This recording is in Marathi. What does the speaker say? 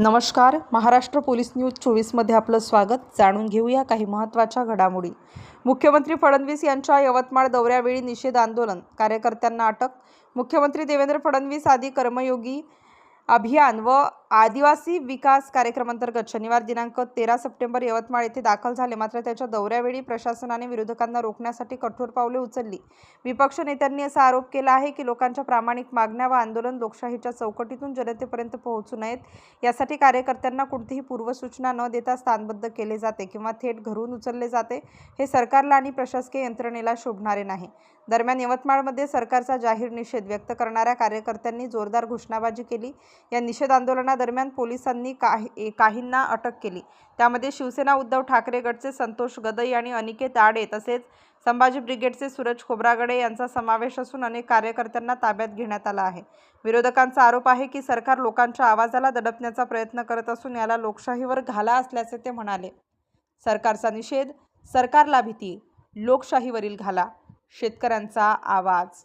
नमस्कार. महाराष्ट्र पोलीस न्यूज चोवीसमध्ये आपलं स्वागत. जाणून घेऊया काही महत्त्वाच्या घडामोडी. मुख्यमंत्री फडणवीस यांच्या यवतमाळ दौऱ्यावेळी निषेध आंदोलन. कार्यकर्त्यांना अटक. मुख्यमंत्री देवेंद्र फडणवीस आदी कर्मयोगी अभियान व आदिवासी विकास कार्यक्रमांतर्गत शनिवार दिनांक तेरा सप्टेंबर यवतमाळ येथे दाखल झाले. मात्र त्याच्या दौऱ्यावेळी प्रशासनाने विरोधकांना रोखण्यासाठी कठोर पावले उचलली. विपक्ष नेत्यांनी असा आरोप केला आहे की लोकांच्या प्रामाणिक मागण्या व आंदोलन लोकशाहीच्या चौकटीतून जनतेपर्यंत पोहोचू नयेत. यासाठी कार्यकर्त्यांना कोणतीही पूर्वसूचना न देता स्थानबद्ध केले जाते किंवा थेट घरून उचलले जाते. हे सरकारला आणि प्रशासकीय यंत्रणेला शोभणारे नाही. दरम्यान यवतमाळमध्ये सरकारचा जाहीर निषेध व्यक्त करणाऱ्या कार्यकर्त्यांनी जोरदार घोषणाबाजी केली. या निषेध आंदोलनादरम्यान पोलिसांनी काही काहींना अटक केली. त्यामध्ये शिवसेना उद्धव ठाकरे गटचे संतोष गदई आणि अनिकेत आडे तसेच संभाजी ब्रिगेडचे सूरज खोब्रागडे यांचा समावेश असून अनेक कार्यकर्त्यांना ताब्यात घेण्यात आला आहे. विरोधकांचा आरोप आहे की सरकार लोकांच्या आवाजाला दडपण्याचा प्रयत्न करत असून याला लोकशाहीवर घाला असल्याचे ते म्हणाले. सरकारचा निषेध सरकारला भीती लोकशाहीवरील घाला. शेतकऱ्यांचा आवाज.